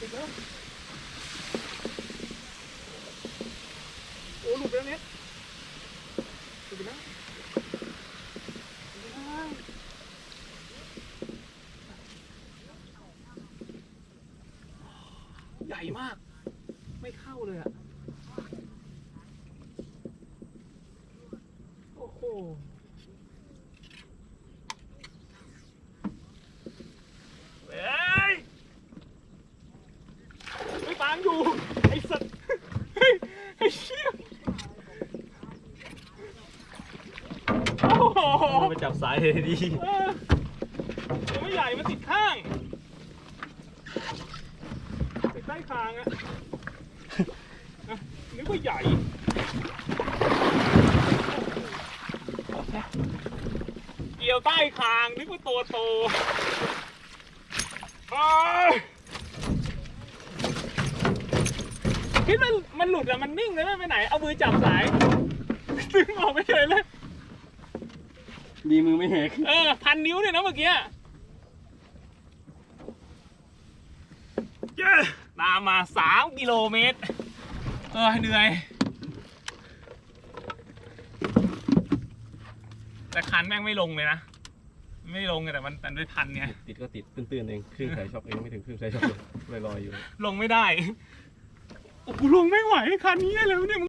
ติดแล้โอ้ลุกแล้วเน็ตหลุดแล้วใหญ่มาก ไม่เข้าเลยอะโอ้โห โอ้โหไปจับสายเลยดีเออตัวไม่ใหญ่มันติดข้าง ติดใต้คางอะนะนึกว่าใหญ่ เกี่ยวใต้คางนึกว่าตัวโตเอ้ยคิดมันมันหลุดอะมันนิ่งเลยไม่ไปไหน เอามือจับสาย ดึงออกไปเฉยเลย ดีมือไม่แหกเออพันนิ้วเนี่ยนะเมื่อกี้เย้ตามมาสามกิโลเมตร เออเหนื่อย แต่คันแม่งไม่ลงเลยนะ ไม่ลงเลยแต่มันแต่ด้วยพันไงติดก็ติดตื้นๆเองครึ่งสายช็อคเองไม่ถึงครึ่งสายช็อคเลยลอยๆอยู่ ลงไม่ได้ โอ้โหลงไม่ไหวคันนี้อะไรวะเนี่ย